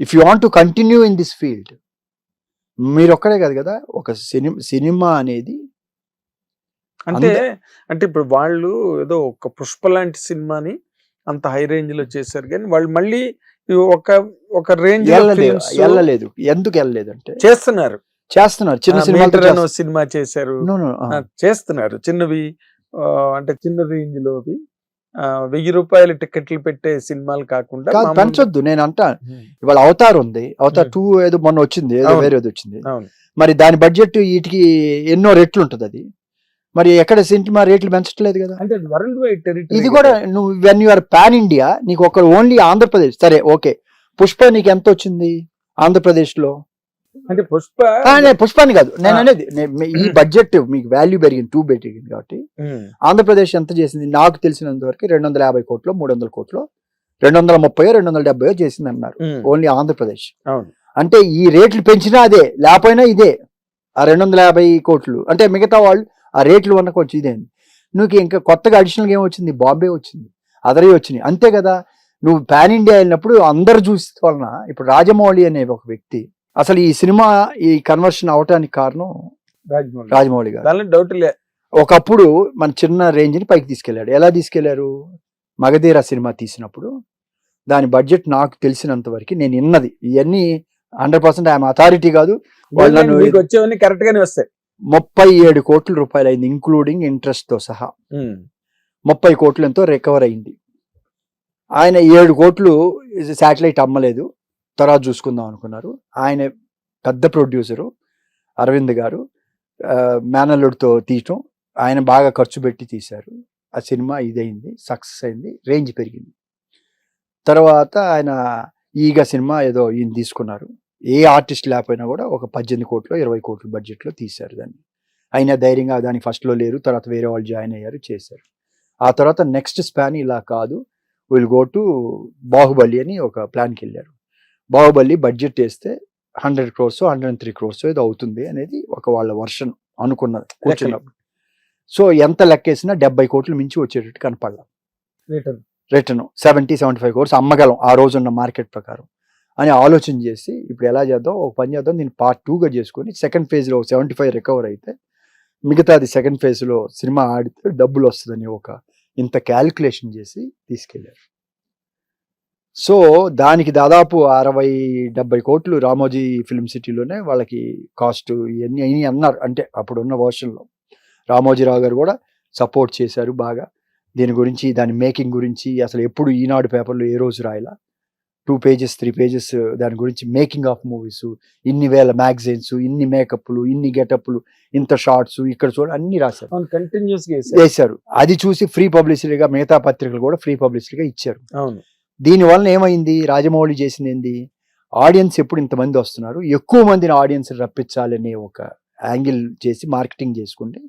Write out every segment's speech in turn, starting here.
If you want to continue in this field మీరు ఒక్కడే కాదు కదా ఒక సినిమా సినిమా అనేది అంటే అంటే ఇప్పుడు వాళ్ళు ఏదో ఒక పుష్ప లాంటి సినిమాని అంత హై రేంజ్లో చేశారు కానీ వాళ్ళు మళ్ళీ ఒక ఒక రేంజ్ వెళ్ళలేదు ఎందుకు వెళ్ళలేదు అంటే చేస్తున్నారు. చేస్తున్నారు. చిన్న చేస్తున్నారు. సినిమా చేశారు. చేస్తున్నారు. చిన్నవి అంటే చిన్న రేంజ్ లోవి వెయ్యి రూపాయల టికెట్లు పెట్టే సినిమాలు కాకుండా పెంచొద్దు. నేను అంటా ఇవాళ అవతార్ ఉంది. అవతార్. టూ ఏదో మొన్న వచ్చింది ఏదో. వేరేది వచ్చింది. మరి దాని బడ్జెట్ వీటికి ఎన్నో రెట్లు ఉంటుంది అది. మరి ఎక్కడ సినిమా రేట్లు పెంచట్లేదు కదా. అంటే వరల్డ్ వైడ్ టెరిటరీ ఇది కూడా నువ్వు వెన్ యూఆర్ పాన్ ఇండియా నీకు ఒక ఓన్లీ ఆంధ్రప్రదేశ్. సరే ఓకే. పుష్ప నీకు ఎంత వచ్చింది ఆంధ్రప్రదేశ్లో అంటే పుష్ప పుష్పాన్ని కాదు. నేను. అనేది ఈ బడ్జెట్ మీకు వాల్యూ పెరిగింది టూ పెరిగింది కాబట్టి. ఆంధ్రప్రదేశ్ ఎంత చేసింది? నాకు తెలిసినంత వరకు రెండు వందల యాభై కోట్లు మూడు వందల కోట్లు రెండు వందల ముప్పై రెండు వందల డెబ్బై చేసింది అన్నారు ఓన్లీ ఆంధ్రప్రదేశ్ అంటే ఈ రేట్లు పెంచినా అదే లేకపోయినా ఇదే. ఆ రెండు వందల యాభై కోట్లు. అంటే మిగతా వాళ్ళు ఆ రేట్లు ఉన్న కొంచెం ఇదే. నువ్వు ఇంకా కొత్తగా అడిషనల్గా ఏం వచ్చింది బాంబే వచ్చింది. అదరే వచ్చినాయి. అంతే కదా. నువ్వు పాన్ ఇండియా వెళ్ళినప్పుడు అందరు చూసి వలన ఇప్పుడు రాజమౌళి అనే ఒక వ్యక్తి అసలు ఈ సినిమా ఈ కన్వర్షన్ అవటానికి కారణం రాజమౌళి. రాజమౌళి గారు. దానిలో డౌట్ లే. ఒకప్పుడు మన చిన్న రేంజ్ని పైకి తీసుకెళ్ళాడు ఎలా తీసుకెళ్ళారు మగధీర సినిమా తీసినప్పుడు. దాని బడ్జెట్ నాకు తెలిసినంత వరకు నేను విన్నది. ఇవన్నీ హండ్రెడ్ పర్సెంట్ ఐఎమ్ అథారిటీ కాదు. వాళ్ళు నన్ను మీకు వచ్చేవన్నీ కరెక్ట్ గానే వస్తాయి. ముప్పై ఏడు కోట్ల రూపాయలు అయింది ఇంక్లూడింగ్ ఇంట్రెస్ట్తో సహా. ముప్పై కోట్లు ఎంతో రికవర్ అయింది. ఆయన ఏడు కోట్లు శాటిలైట్ అమ్మలేదు. తర్వాత చూసుకుందాం అనుకున్నారు. ఆయన పెద్ద ప్రొడ్యూసరు అరవింద్ గారు. మేనల్లుడితో తీయటం. ఆయన బాగా ఖర్చు పెట్టి తీశారు. ఆ సినిమా ఇదైంది సక్సెస్ అయింది రేంజ్ పెరిగింది. తర్వాత ఆయన ఈగ సినిమా ఏదో ఈయన తీసుకున్నారు. ఏ ఆర్టిస్ట్ లేకపోయినా కూడా ఒక పద్దెనిమిది కోట్లు ఇరవై కోట్ల బడ్జెట్లో తీశారు దాన్ని. అయినా ధైర్యంగా దాని ఫస్ట్లో లేరు తర్వాత వేరే వాళ్ళు జాయిన్ అయ్యారు చేశారు. ఆ తర్వాత నెక్స్ట్ స్పాన్ ఇలా కాదు. విల్ గో టు బాహుబలి అని ఒక ప్లాన్కి వెళ్ళారు. బాహుబలి బడ్జెట్ వేస్తే hundred crores hundred three crores ఏదో అవుతుంది అనేది ఒక వాళ్ళ వర్షన్ అనుకున్నది కూర్చున్నప్పుడు. సో ఎంత లెక్కేసినా డెబ్బై కోట్లు మించి వచ్చేటట్టు కనపడలా. Return return seventy seventy five crores అమ్మగలం ఆ రోజు ఉన్న మార్కెట్ ప్రకారం అని ఆలోచన చేసి ఇప్పుడు ఎలా చేద్దాం ఒక పని చేద్దాం దీన్ని పార్ట్ టూగా చేసుకొని సెకండ్ ఫేజ్లో సెవెంటీ ఫైవ్ రికవర్ అయితే మిగతాది సెకండ్ ఫేజ్లో సినిమా ఆడితే డబ్బులు వస్తుందని ఒక ఇంత క్యాలిక్యులేషన్ చేసి తీసుకెళ్ళారు సో దానికి దాదాపు అరవై డెబ్బై కోట్లు రామోజీ ఫిల్మ్ సిటీలోనే వాళ్ళకి కాస్ట్ ఇవన్నీ అయినాయి అన్నారు. అంటే అప్పుడున్న వర్షన్లో. రామోజీరావు గారు కూడా సపోర్ట్ చేశారు బాగా. దీని గురించి దాని మేకింగ్ గురించి అసలు ఎప్పుడు ఈనాడు పేపర్లో ఏ రోజు రాయలా? టూ పేజెస్ త్రీ పేజెస్ దాని గురించి మేకింగ్ ఆఫ్ మూవీస్ ఇన్ని వేల మ్యాగజైన్స్ ఇన్ని మేకప్లు ఇన్ని గెటప్లు ఇంత షార్ట్స్ ఇక్కడ చూడ అన్ని రాశారు. అవును కంటిన్యూస్గా వేశారు. వేశారు. అది చూసి ఫ్రీ పబ్లిసిటీగా మిగతా పత్రికలు కూడా ఫ్రీ పబ్లిసిటీగా ఇచ్చారు. అవును. దీనివలన ఏమైంది? రాజమౌళి చేసింది ఏంది? ఆడియన్స్ ఎప్పుడు ఇంతమంది వస్తున్నారు? ఎక్కువ మందిని ఆడియన్స్ రప్పించాలనే ఒక యాంగిల్ చేసి మార్కెటింగ్ చేసుకుంటే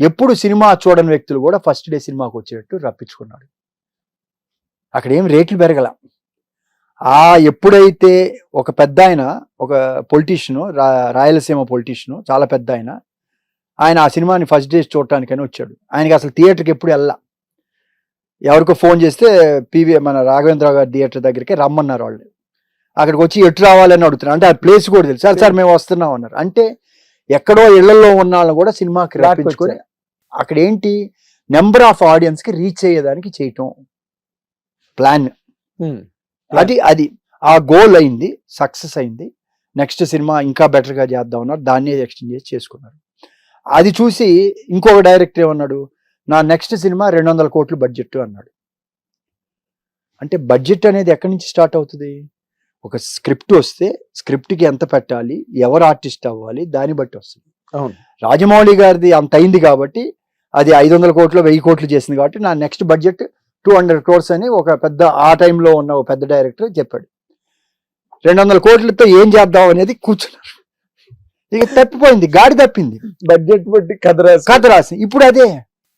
ఎప్పుడు సినిమా చూడని వ్యక్తులు కూడా ఫస్ట్ డే సినిమాకి వచ్చేటట్టు రప్పించుకున్నాడు. అక్కడ ఏం రేట్లు పెరగల. ఆ ఎప్పుడైతే ఒక పెద్ద ఆయన ఒక పొలిటీషియను రా రాయలసీమ పొలిటీషియను చాలా పెద్ద ఆయన ఆయన ఆ సినిమాని ఫస్ట్ డే చూడటానికని వచ్చాడు. ఆయనకి అసలు థియేటర్కి ఎప్పుడు వెళ్ళా ఎవరికో ఫోన్ చేస్తే పివి మన రాఘవేంద్ర గారి థియేటర్ దగ్గరికి రమ్మన్నారు వాళ్ళు. అక్కడికి వచ్చి ఎటు రావాలని అడుగుతున్నారు. అంటే ఆ ప్లేస్ కూడా తెలుసు. సార్ సార్ మేము వస్తున్నాం అన్నారు. అంటే ఎక్కడో ఇళ్ళలో ఉన్న వాళ్ళని కూడా సినిమాకి రప్పించుకొని అక్కడ ఏంటి నెంబర్ ఆఫ్ ఆడియన్స్కి రీచ్ అయ్యేదానికి చేయటం. ప్లాన్. అది అది. ఆ గోల్ అయింది. సక్సెస్ అయింది. నెక్స్ట్ సినిమా ఇంకా better గా చేద్దాం అన్నారు. దాన్ని ఎక్స్టెండ్ చేసి చేసుకున్నారు. అది చూసి ఇంకొక డైరెక్టర్ ఏమన్నాడు? నా నెక్స్ట్ సినిమా రెండు వందల కోట్లు బడ్జెట్ అన్నాడు. అంటే బడ్జెట్ అనేది ఎక్కడి నుంచి స్టార్ట్ అవుతుంది? ఒక స్క్రిప్ట్ వస్తే script కి ఎంత పెట్టాలి? ఎవరు ఆర్టిస్ట్ అవ్వాలి? దాన్ని బట్టి వస్తుంది. అవును. రాజమౌళి గారిది అంత అయింది కాబట్టి అది ఐదు వందల కోట్లు వెయ్యి కోట్లు చేసింది కాబట్టి నా next budget two hundred crores అని ఒక పెద్ద ఆ టైంలో ఉన్న ఒక పెద్ద డైరెక్టర్ చెప్పాడు. రెండు వందల కోట్లతో ఏం చేద్దాం అనేది కూర్చున్నారు. ఇక తప్పిపోయింది గాడి తప్పింది. బడ్జెట్ బట్టి కథ రాసి. కథ రాసి. ఇప్పుడు అదే.